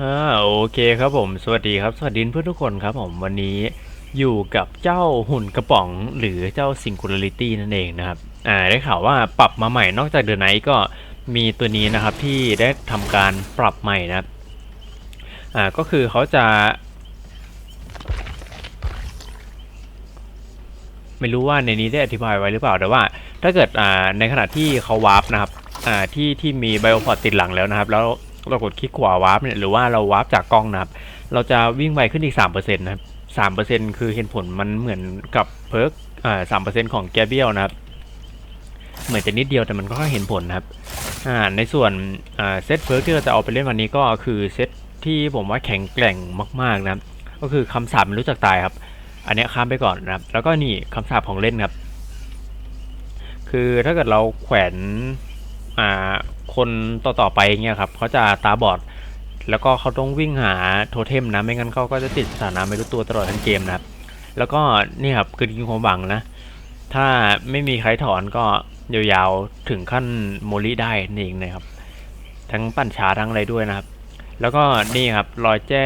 อ่าโอเคครับผม สวัสดีครับ สวัสดีเพื่อนทุกคนครับผมวันนี้อยู่กับเจ้าหุ่นกระป๋องหรือเจ้า Singularity นั่นเองนะครับอ่าได้ข่าวว่าปรับมาใหม่นอกจากเดือนไหนก็มีตัวนี้นะครับที่ได้ทำการปรับใหม่นะอ่าก็คือเขาจะ ไม่รู้ว่าในนี้ได้อธิบายไว้หรือเปล่าแต่ว่า ถ้าเกิดอ่าในขณะที่เขาวาร์ปนะครับอ่าที่ที่มีไบโอพอร์ตติดหลังแล้วนะครับ แล้ว เรากดคลิกขวาวาร์ปเนี่ยหรือว่าเราวาร์ปจากกล้องนะครับ เราจะวิ่งไวขึ้นอีก 3%นะครับ3%คือเห็นผลมันเหมือนกับเพิร์กอ่า3%ของแกเบียลนะครับ เหมือนจะนิดเดียวแต่มันก็เห็นผลนะครับอ่าในส่วนอ่าเซตเพิร์กที่เราจะเอาไปเล่นวันนี้ก็คือเซตที่ผมว่าแข็งแกร่งมากๆนะครับ ก็คือคำสาปไม่รู้จักตายครับ อันนี้ข้ามไปก่อนนะครับ แล้วก็นี่คำสาปของเล่นครับ คือถ้าเกิดเราแขวนอ่า คนต่อๆไปเงี้ยครับเขาจะตาบอด แล้วก็เขาต้องวิ่งหาโทเทมนะไม่งั้นเขาก็จะติดสถานะไม่รู้ตัวตลอดทั้งเกมนะครับแล้วก็นี่ครับคือจริงความหวังนะ ถ้าไม่มีใครถอนก็ยาวๆถึงขั้นโมลิได้นี่เองนะครับ ทั้งปั่นช้าทั้งอะไรด้วยนะครับ แล้วก็นี่ครับรอยแจ้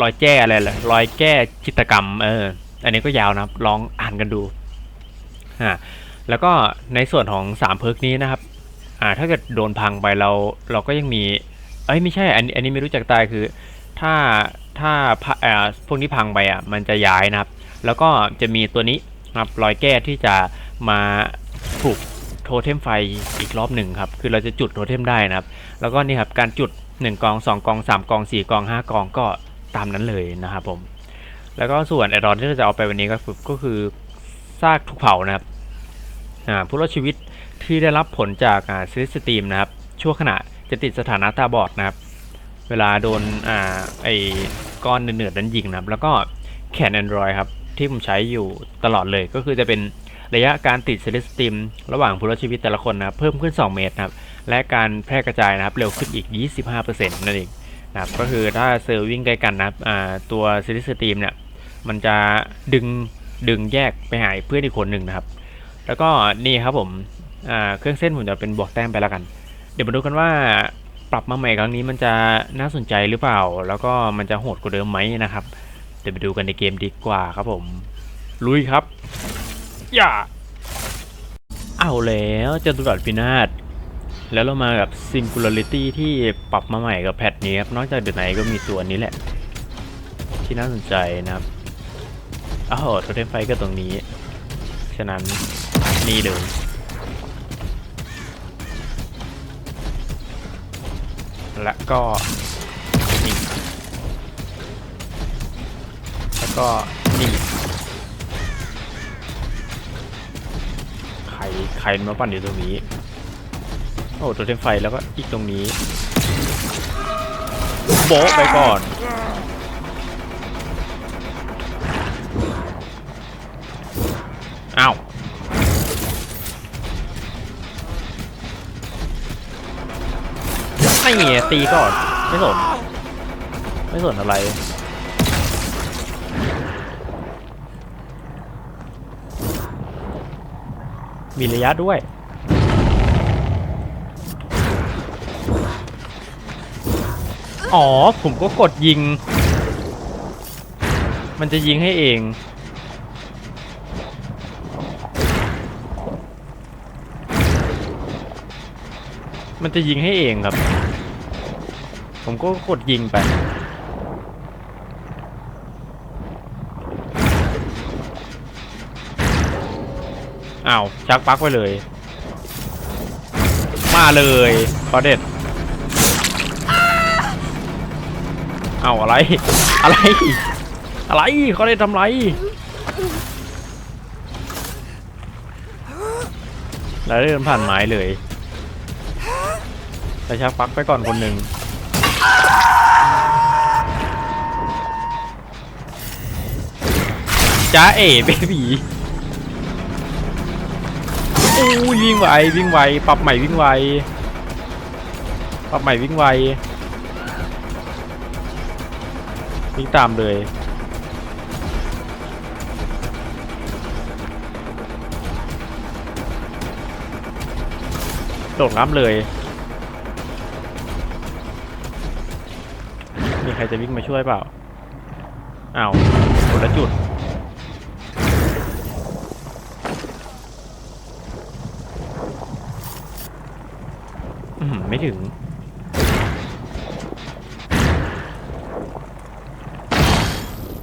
รอยแจ้อะไรล่ะรอยแก้จิตกรรมเอออันนี้ก็ยาวนะครับลองอ่านกันดูอ่าแล้วก็ในส่วนของ3เพิร์กนี้นะครับ อ่าถ้าเกิดโดนพังไปเราเราก็ยังมีเอ้ยไม่ใช่อันนี้อันนี้ไม่รู้จักตายคือ ถ้าถ้าพะอ่าพวกนี้พังไปอะมันจะย้ายนะครับ แล้วก็จะมีตัวนี้นะครับรอยแก้ที่จะมาปลุกโทเทมไฟอีกรอบหนึ่งครับ คือเราจะจุดโทเทมได้นะครับ แล้วก็นี่ครับการจุด 1กอง2กอง3กอง4กอง5กองก็ตามนั้นเลยนะครับผม แล้วก็ส่วนไอรอนที่เราจะเอาไปวันนี้ก็คือก็คือซากถูกเผานะครับอ่าผู้รอดชีวิต ที่ได้รับผลจากอ่าซิสตีมนะครับ ชั่วขณะจะติดสถานะตาบอดนะครับ เวลาโดนอ่าไอก้อนเนื้อๆนั้นยิงนะครับ แล้วก็แขน Android ครับ ที่ผมใช้อยู่ตลอดเลยก็คือจะเป็นระยะการติดซิสตีมระหว่างผู้รอดชีวิตแต่ละคนนะครับ เพิ่มขึ้น 2 เมตรนะครับ และการแพร่กระจายนะครับ เร็วขึ้นอีก 25%นั่นเองนะครับก็คือถ้าเซอร์วิ่งใกล้กันนะครับตัวซิลิสตีมเนี่ยมันจะดึงดึงแยกไปหายเพื่อนอีกคนหนึ่งนะครับ แล้วก็นี่ครับผม เครื่องเส้นผมจะเป็นบวกแต้มไปแล้วกัน เดี๋ยวมาดูกันว่าปรับมาใหม่ครั้งนี้มันจะน่าสนใจหรือเปล่า แล้วก็มันจะโหดกว่าเดิมไหมนะครับ เดี๋ยวไปดูกันในเกมดีกว่าครับผม ลุยครับ อย่า เอาแล้วจตุรัสพินาศแล้วเรามากับ Singularity ที่ปรับมาใหม่กับแพทนี้ครับ นอกจากเดือนไหนก็มีตัวนี้แหละ ที่น่าสนใจนะครับอ้าวโทเทมไฟก็ตรงนี้ ฉะนั้นนี่เลย และก็นี่แล้วก็นี่ใครใครมาปั่นอยู่ตรงนี้ โอ้ตัวเทมไฟแล้วก็อีกตรงนี้ โบ๊ะไปก่อน ไม่มีตีก่อน ไม่สน ไม่สนอะไร มีระยะด้วยอ๋อ ผมก็กดยิง มันจะยิงให้เอง มันจะยิงให้เองครับ ผมก็กดยิงไป อ้าว ชักปักไว้เลย มาเลยขอเด็ดเอาอะไร อะไร อะไรเขาได้ทำไร แล้วเดินผ่านไม้เลยไปชักปักไปก่อนคนหนึ่ง จ้าเอ๋เบบีอู้ยวิ่งไววิ่งไวปรับใหม่วิ่งไวปรับใหม่วิ่งไววิ่งตามเลยโดดน้ำเลย รจะวิ่งมาช่วยเปล่าอ้าวคนละจุดอืมไม่ถึง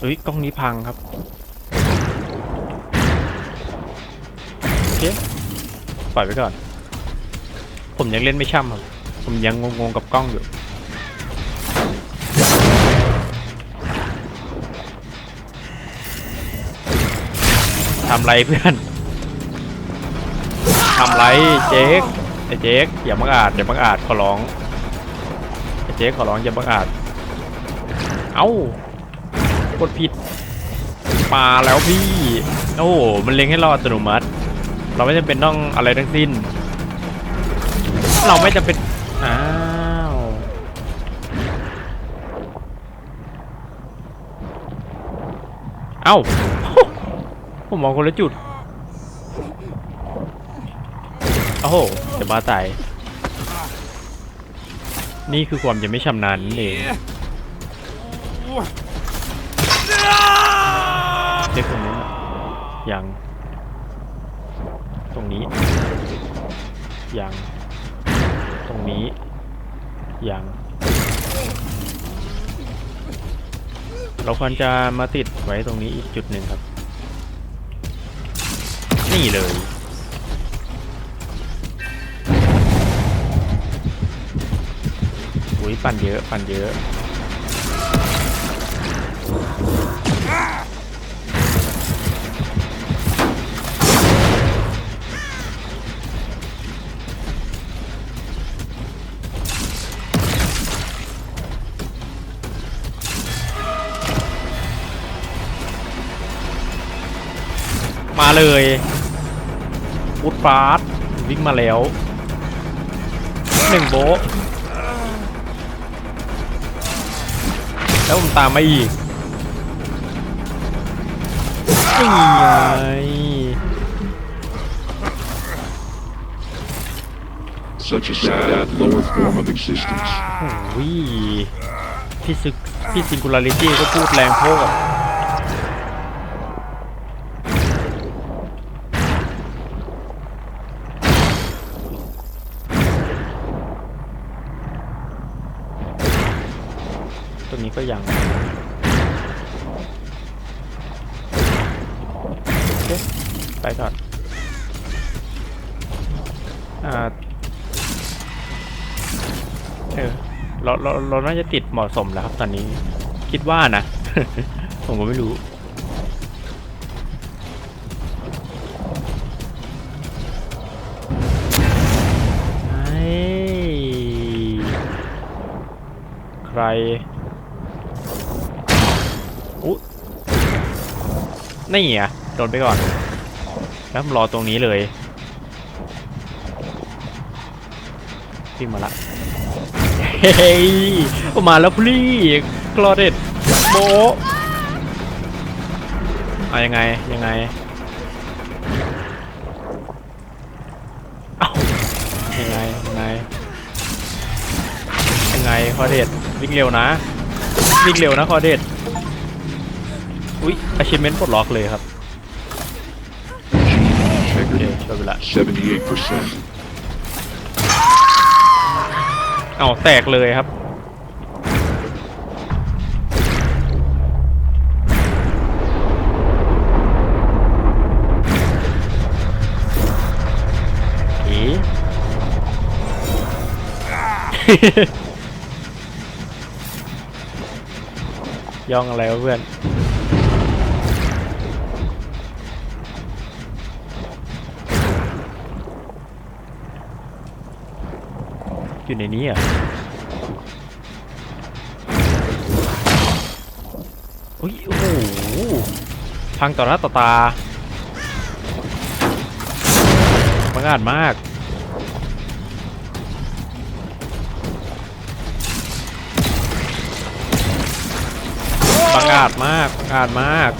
เฮ้ย กล้องนี้พังครับ โอเค ปล่อยไปก่อน ผมยังเล่นไม่ช่ำครับ ผมยังงงๆกับกล้องอยู่ ทำไรเพื่อนทำไรเจ๊กไอ้เจ๊กอย่าบังอาจอย่าบังอาจขอร้องไอ้เจ๊กขอร้องอย่าบังอาจเอ้ากดผิดมาแล้วพี่โอ้โหมันเล็งให้เราอัตโนมัติ เราไม่จำเป็นต้องอะไรทั้งสิ้น เราไม่จำเป็นอ้าวเอ้า ผมมองคนละจุด โอ้โห จะบ้าตาย นี่คือความจะไม่ชำนาญนั่นเองเด็กตรงนู้ยังตรงนี้ยังตรงนี้ยังเราควรจะมาติดไว้ตรงนี้อีกจุดหนึ่งครับ นี่เลย อุ้ยปั่นเยอะ ปั่นเยอะ มาเลย พุดฟาสวิ่งมาแล้วหนึ่งโบะแล้วผมตามมาอีกนี่ไง Such a sad, lower form of existence. โอ้ยพี่ซึกพี่ซิงคูลาริตี้ก็พูดแรงโพด ก็ยังไปก่อนอ่าเออเราเราเราน่าจะติดเหมาะสมแล้วครับตอนนี้คิดว่านะ ผมก็ไม่รู้ใคร อุ๊นี่อะโดนไปก่อน แล้วรอตรงนี้เลยวิ่มาละ เฮ้ย มาแล้วพลีกรอเด็ดโบเอายังไง ยังไง เอายังไง ยังไง ยังไงคอเด็ดวิ่งเร็วนะ วิ่งเร็วนะคอเด็ด อุ๊ย achievement ปลดล็อกเลยครับ โอเคจบไปละ 78%. เอาแตกเลยครับอีย่องอะไรวะเพื่อน อยู่ในนี้อะอุ้ยโอ้โหพังต่อหน้าต่อตาบังอาจมากบังอาจมากบังอาจมาก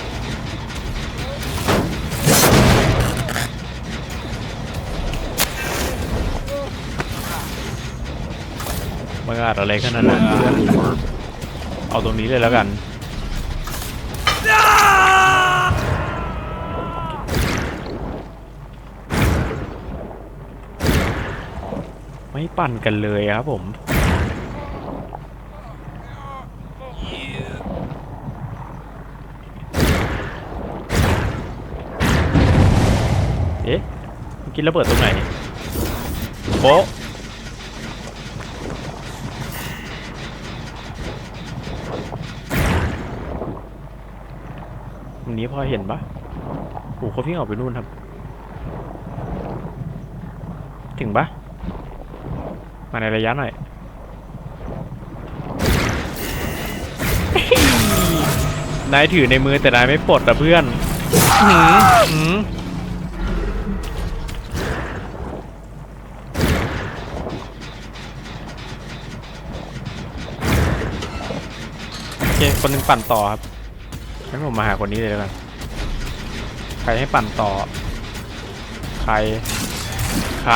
บังอาอะไรขนาดนั้นเอาตรงนี้เลยแล้วกันไม่ปั่นกันเลยครับผมเอ๊ะกี้ระเบิดตรงไหนโป๊ะตรง นี้พอเห็นปะโอ้เขาวิ่งออกไปนู่นครับ ถึงปะมาในระยะหน่อย นายถือในมือแต่นายไม่ปลดอะเพื่อนหืมหืมโอเค คนหนึ่งปั่นต่อครับ งั้นผมมาหาคนนี้เลยแล้วกัน ใครให้ปั่นต่อ ใคร ใคร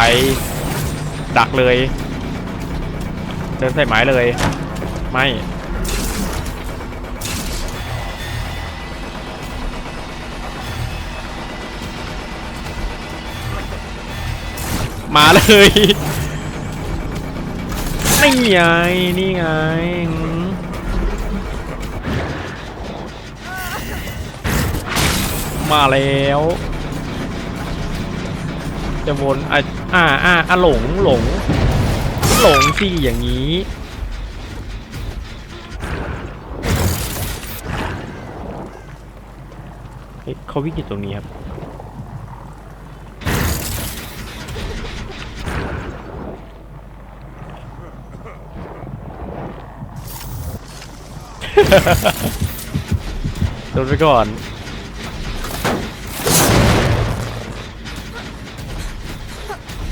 ดักเลย เดินใส่ไม้เลย ไม่ มาเลยนี่ไง นี่ไง มาแล้ว จะวนอะอ่าอ่าอะหลงหลง หลงสิอย่างนี้ เฮ้ยเขาวิ่งอยู่ตรงนี้ครับ โดนไปก่อน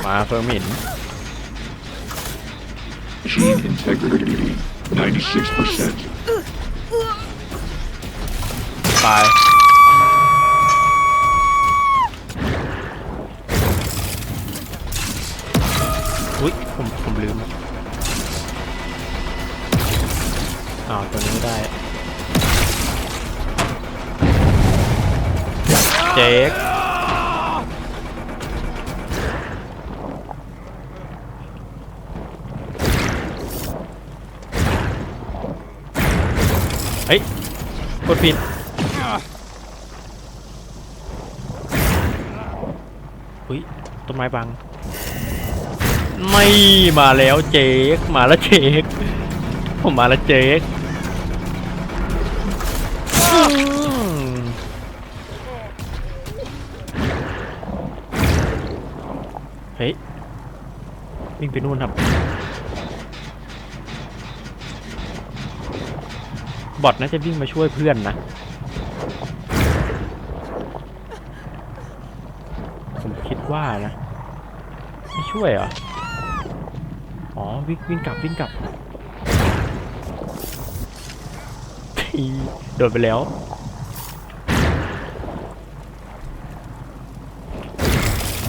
มาเฟิร์มิน Gene integrity 96%. ตาย อุ้ยผม ผมลืมอ้าวตัวนี้ไม่ได้ เจ๊ก กดผิดอุ้ยต้นไม้บัง ไม่มาแล้วเจ๊กมาแล้วเจ๊กผมมาแล้วเจ๊กเฮ้ยวิ่งไปนู่นครับ บอทน่าจะวิ่งมาช่วยเพื่อนนะ ผมคิดว่านะ ไม่ช่วยเหรอ อ๋อ วิ่งวิ่งกลับวิ่งกลับอีโดดไปแล้ว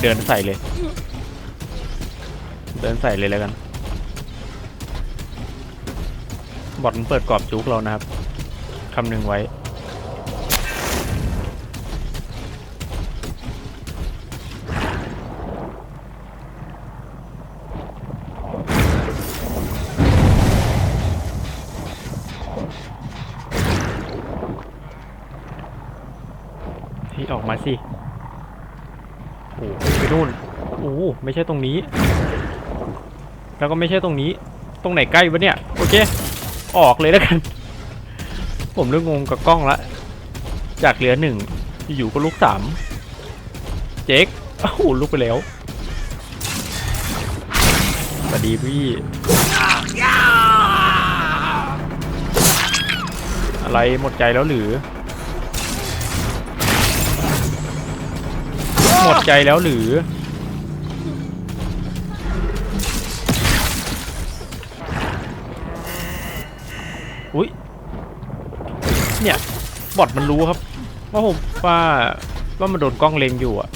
เดินใส่เลย เดินใส่เลยแล้วกัน บอทมันเปิดกรอบจุกเรานะครับ คำหนึ่งไว้พี่ออกมาสิ โอ้ไปนู่น โอ้ไม่ใช่ตรงนี้ แล้วก็ไม่ใช่ตรงนี้ ตรงไหนใกล้วะเนี่ย โอเค ออกเลยแล้วกัน ผมเริ่มงงกับกล้องละจากเหลือหนึ่งอยู่ก็ลุกสามเจ๊กอ้าวลุกไปแล้วสวัสดีพี่อะไรหมดใจแล้วหรือ หมดใจแล้วหรือ เนี่ย บอดมันรู้ครับ ว่าผมว่าว่ามันโดนกล้องเล็งอยู่อะ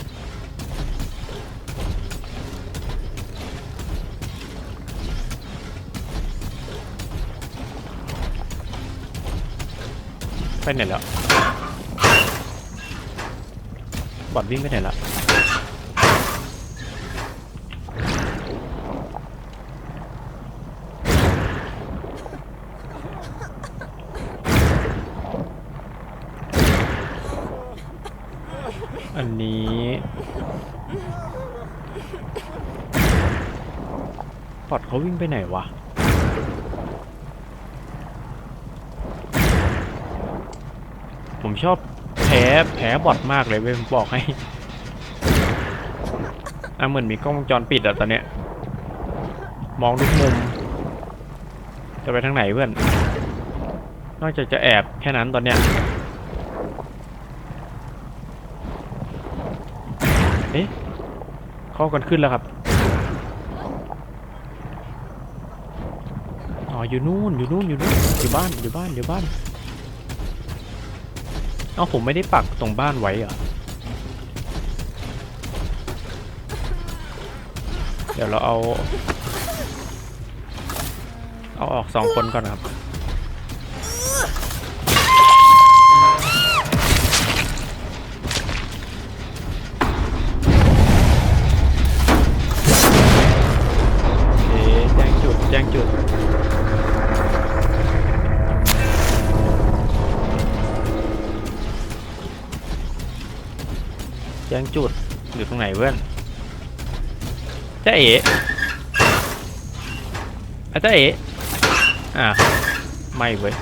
ไปไหนแล้ว บอดวิ่งไปไหนแล้ว อันนี้ บอดเขาวิ่งไปไหนวะผมชอบแพ้แพ้บอทมากเลยเว้ยผมบอกให้อะเหมือนมีกล้องวงจรปิดอะตอนเนี้ย มองทุกมุม จะไปทางไหนเพื่อน นอกจากจะแอบแค่นั้นตอนเนี้ย เอ๊ะเข้ากันขึ้นแล้วครับ อออยู่นู่นอยู่นู่นอยู่นู่นอยู่บ้านอยู่บ้านอยู่บ้านเอ้าผมไม่ได้ปักตรงบ้านไว้เหรอเดี๋ยวเราเอา เอาออกสองคนก่อนครับ แจ้งจุดอยู่ตรงไหนเพื่อนจ้าเอ๋อะจ้าเอ๋อะไม่เว้ย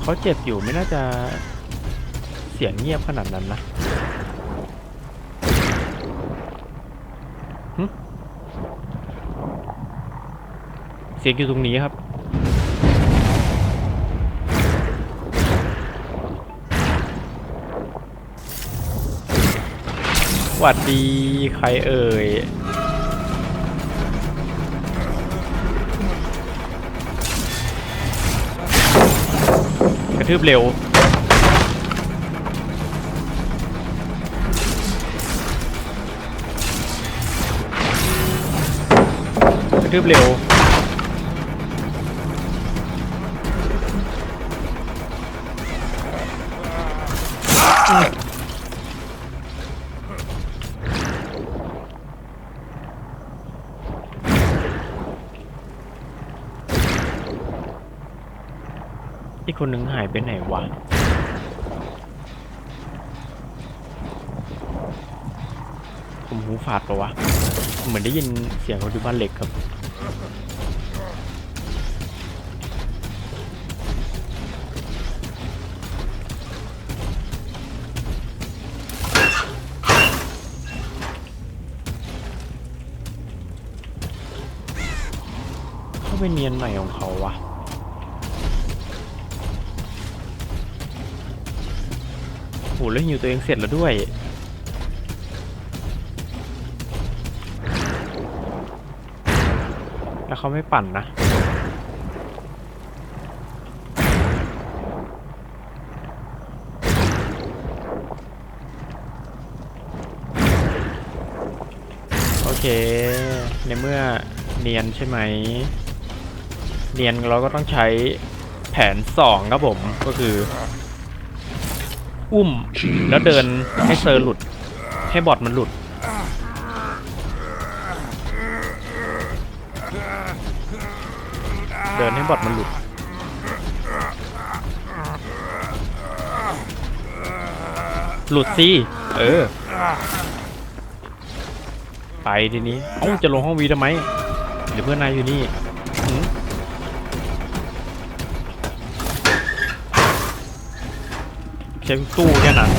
เขาเจ็บอยู่ไม่น่าจะเสียงเงียบขนาดนั้นนะหึเสียงอยู่ตรงนี้ครับ หวัดดีใครเอ่ยกระทืบเร็ว กระทืบเร็ว คนนึงหายไปไหนวะผมหูฝาดปะวะ เหมือนได้ยินเสียงเขาอยู่บ้านเหล็กครับ เขาไปเนียนใหม่ของเขาวะ หแล้วหิวตัวเองเสร็จแล้วด้วย แล้วเขาไม่ปั่นนะโอเคในเมื่อเนียนใช่ไหม เนียนเราก็ต้องใช้แผนสองครับผม ก็คือ อุ้ม แล้วเดินให้เซอร์หลุด ให้บอทมันหลุด เดินให้บอทมันหลุด หลุดสิเออ ไปทีนี้เอ้าจะลงห้องวีทำไม เดี๋ยวเพื่อนนายอยู่นี่ หืมแค่ตู้แค่นั้น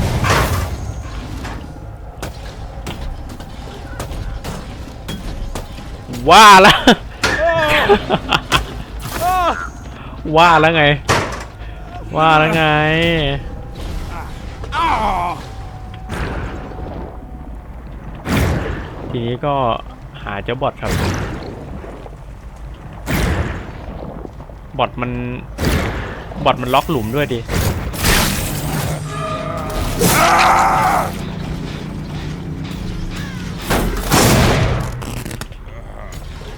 ว่าแล้วว่าแล้วไง ว่าแล้วไงทีนี้ก็หาเจ้าบอทครับ บอทมัน บอทมันล็อกหลุมด้วยดิ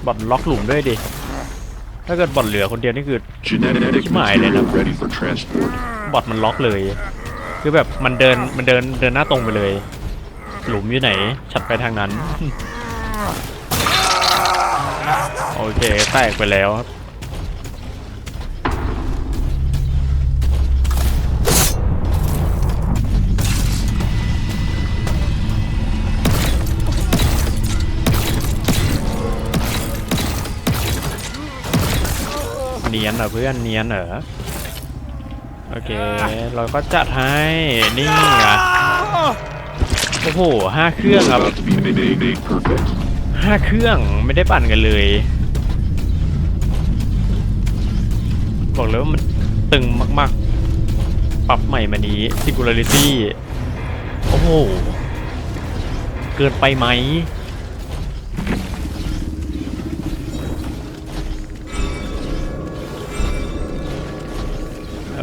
บอทล็อกหลุมด้วยดิ ถ้าเกิดบอทเหลือคนเดียวนี่คือ Genetic Come on, material Elena. ready for transport. บอทมันล็อกเลย คือแบบมันเดินมันเดินเดินหน้าตรงไปเลย หลุมอยู่ไหน ฉัดไปทางนั้น โอเคแตกไปแล้วครับ นียนเหรอเพื่อนเนียนเหรอโอเค เราก็จัดให้นี่ไงโอ้โหห้าเครื่องครับ About to be made, made, made perfect. ห้าเครื่องไม่ได้ปั่นกันเลย บอกเลยว่ามันตึงมาก ๆ ปรับใหม่มานี้ Singularity โอ้โห เกินไปไหม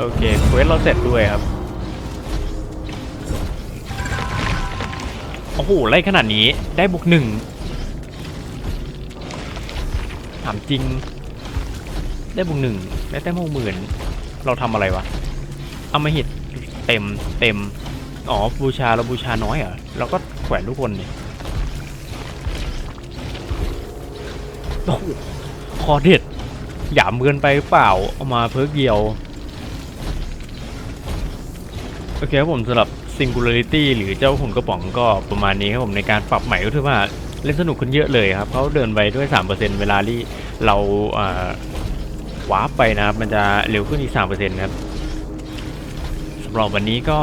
โอเคเควสเราเสร็จด้วยครับ โอ้โห ไล่ขนาดนี้ได้บุกหนึ่งถามจริง ได้บุกหนึ่งได้แต้มหกหมื่นเราทำอะไรวะเอามาหิตเต็มเต็ม อ๋อ บูชาเราบูชาน้อยเหรอเราก็แขวนทุกคนเนี่ยโอ้โหคอเด็ดหยามเกินไปเปล่า เอามาเพิกเดียว โอเคครับผมสำหรับ Singularity หรือเจ้าหุ่นกระป๋องก็ประมาณนี้ครับผมในการปรับใหม่ก็ถือว่าเล่นสนุกขึ้นเยอะเลยครับเขาเดินไปด้วย 3%เวลาที่เราวาร์ปไปนะครับ มันจะเร็วขึ้นอีก 3%ครับสำหรับวันนี้ก็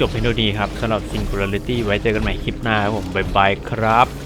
จบเพียงเท่านี้ครับสำหรับ Singularity ไว้เจอกันใหม่คลิปหน้าครับผมบ๊ายบายครับ